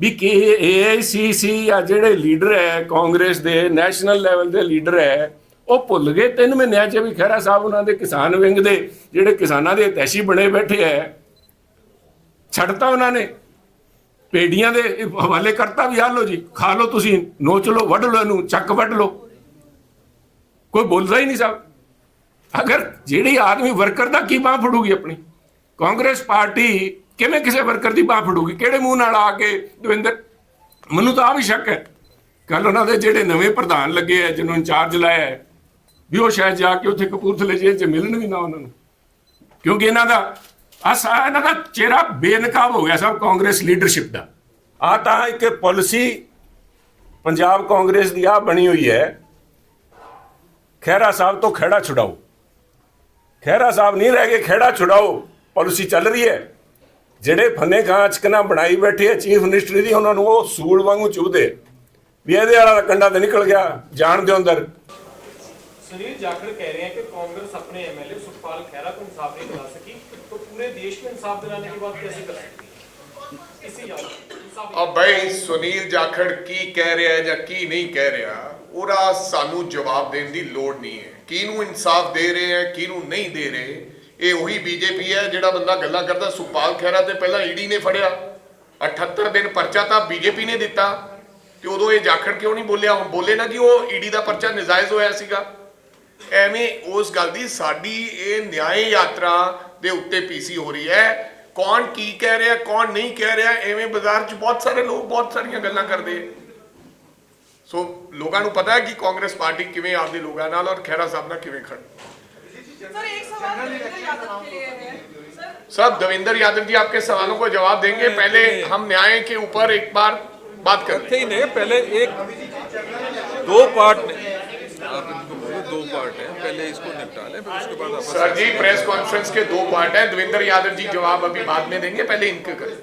ਵੀ ਕਿ ਏਆਈਸੀਸੀ ਆ ਜਿਹੜੇ ਲੀਡਰ ਹੈ, ਕਾਂਗਰਸ ਦੇ, ਨੈਸ਼ਨਲ ਲੈਵਲ ਦੇ ਲੀਡਰ ਹੈ, ਉਹ ਭੁੱਲ ਗਏ ਤਿੰਨ ਮਹੀਨਿਆਂ 'ਚ ਵੀ ਖਹਿਰਾ ਸਾਹਿਬ ਉਹਨਾਂ ਦੇ ਕਿਸਾਨ ਵਿੰਗ ਦੇ ਜਿਹੜੇ ਕਿਸਾਨਾਂ ਦੇ ਹਿਤੈਸ਼ੀ ਬਣੇ ਬੈਠੇ ਹੈ। ਛੱਡਤਾ ਉਹਨਾਂ ਨੇ। ਪੇੜੀਆਂ ਦੇ ਹਵਾਲੇ ਕਰਤਾ ਵੀ ਆ ਲਓ ਜੀ, ਖਾ ਲਓ ਤੁਸੀਂ, ਨੋਚ ਲਓ, ਵੱਢ ਲੋ ਇਹਨੂੰ, ਚੱਕ ਵੱਢ ਲੋ ਕੋਈ ਬੋਲਦਾ ਹੀ ਨਹੀਂ ਸਾਹਿਬ ਅਗਰ ਜਿਹੜੀ ਆਦਮੀ ਵਰਕਰ ਦਾ ਕੀ ਬਾਹ ਫੜੂਗੀ ਆਪਣੀ? ਕਾਂਗਰਸ ਪਾਰਟੀ ਕਿਵੇਂ ਕਿਸੇ ਵਰਕਰ ਦੀ ਬਾਹ ਫੜੂਗੀ? ਕਿਹੜੇ ਮੂੰਹ ਨਾਲ ਆ ਕੇ ਦਵਿੰਦਰ? ਮੈਨੂੰ ਤਾਂ ਆ ਵੀ ਸ਼ੱਕ ਹੈ। ਕੱਲ ਉਹਨਾਂ ਦੇ ਜਿਹੜੇ ਨਵੇਂ ਪ੍ਰਧਾਨ ਲੱਗੇ ਆ, ਜਿਹਨੂੰ ਇੰਚਾਰਜ ਲਾਇਆ ਹੈ, ਵੀ ਉਹ ਸ਼ਾਇਦ ਜਾ ਕੇ ਉੱਥੇ ਕਪੂਰਥਲੇ ਜੇਲ੍ਹ 'ਚ ਮਿਲਣ ਵੀ ਨਾ ਉਹਨਾਂ ਨੂੰ। ਕਿਉਂਕਿ ਇਹਨਾਂ ਦਾ ਆ ਸਾ, ਇਹਨਾਂ ਦਾ ਚਿਹਰਾ ਬੇਨਕਾਬ ਹੋ ਗਿਆ ਸਭ ਕਾਂਗਰਸ ਲੀਡਰਸ਼ਿਪ ਦਾ। ਆ ਤਾਂ ਇੱਕ ਪਾਲਿਸੀ ਪੰਜਾਬ ਕਾਂਗਰਸ ਦੀ ਆ ਬਣੀ ਹੋਈ ਹੈ। ਖਹਿਰਾ ਸਾਹਿਬ ਤੋਂ ਖਹਿੜਾ ਛੁਡਾਓ। ਖਹਿਰਾ ਸਾਹਿਬ ਨਹੀਂ ਰਹਿ ਗਏ, ਖਹਿੜਾ ਛੁਡਾਓ। ਪਾਲਿਸੀ ਚੱਲ ਰਹੀ ਹੈ। ਜਿਹੜੇ ਫੰਨੇ ਖਾਂ ਚਕਨਾ ਬਣਾਈ ਬੈਠੇ ਆ ਚੀਫ ਮਿਨਿਸਟਰੀ ਦੀ ਉਹਨਾਂ ਨੂੰ ਉਹ ਸੂਲ ਵਾਂਗੂ ਚੁਭਦੇ ਵੀ ਇਹਦੇ ਵਾਲਾ ਤਾਂ ਕੰਡਾ ਤੇ ਨਿਕਲ ਗਿਆ ਜਾਣ ਦਿਓ ਅੰਦਰ सुनील जाखड़ कह रहे हैं कि कांग्रेस अपने एमएलए सुखपाल खैरा को इंसाफ नहीं दिला सकी तो पूरे देश में इंसाफ दिलाने की बात कैसे कर सकती है इसी याद इंसाफ ਆ ਬਈ ਸੁਨੀਲ ਜਾਖੜ ਕੀ ਕਹਿ ਰਿਹਾ ਹੈ ਜਾਂ ਕੀ ਨਹੀਂ ਕਹਿ ਰਿਹਾ ਉਹਦਾ ਸਾਨੂੰ ਜਵਾਬ ਦੇਣ ਦੀ ਲੋੜ ਨਹੀਂ ਹੈ ਕਿਹਨੂੰ ਇਨਸਾਫ ਦੇ ਰਹੇ ਹੈ ਕਿਹਨੂੰ ਨਹੀਂ ਦੇ ਰਹੇ ਇਹ ਉਹੀ ਬੀਜੇਪੀ ਹੈ, ਜਿਹੜਾ ਬੰਦਾ ਗੱਲਾਂ ਕਰਦਾ, ਸੁਪਾਲ ਖਹਿਰਾ ਤੇ ਪਹਿਲਾਂ ਈਡੀ ਨੇ ਫੜਿਆ। 78 ਦਿਨ ਪਰਚਾ ਤਾਂ ਬੀਜੇਪੀ ਨੇ ਦਿੱਤਾ, ਤੇ ਉਦੋਂ ਇਹ ਜਾਖੜ ਕਿਉਂ ਨਹੀਂ ਬੋਲਿਆ? ਹੁਣ ਬੋਲੇ ਨਾ ਕਿ ਉਹ ਈਡੀ ਦਾ ਪਰਚਾ ਨਜਾਇਜ਼ ਹੋਇਆ ਸੀਗਾ। ਐਵੇਂ ਉਸ ਗੱਲ ਦੀ ਸਾਡੀ ਇਹ ਨਿਆਂ ਯਾਤਰਾ ਦੇ ਉੱਤੇ ਪੀਸੀ ਹੋ ਰਹੀ ਹੈ। ਕੌਣ ਕੀ ਕਹਿ ਰਿਹਾ, ਕੌਣ ਨਹੀਂ ਕਹਿ ਰਿਹਾ, ਐਵੇਂ ਬਾਜ਼ਾਰ 'ਚ ਬਹੁਤ ਸਾਰੇ ਲੋਕ, ਬਹੁਤ ਸਾਰੀਆਂ ਗੱਲਾਂ ਕਰਦੇ ਸੋ ਲੋਕਾਂ ਨੂੰ ਪਤਾ ਹੈ ਕਿ ਕਾਂਗਰਸ ਪਾਰਟੀ ਕਿਵੇਂ ਆਪਦੇ ਲੋਕਾਂ ਨਾਲ ਔਰ ਖਹਿਰਾ ਸਾਹਿਬ ਨਾਲ ਕਿਵੇਂ ਖੜ सब देवेंद्र यादव जी आपके सवालों को जवाब देंगे। पहले हम न्याय के ऊपर एक बार बात कर इकट्ठे ही नहीं पहले एक दो पार्ट ने दो पार्ट है। पहले इसको निपटा लें फिर उसके बाद सर जी प्रेस कॉन्फ्रेंस के दो पार्ट है। देवेंद्र यादव जी जवाब अभी बाद में देंगे। पहले इनके करें।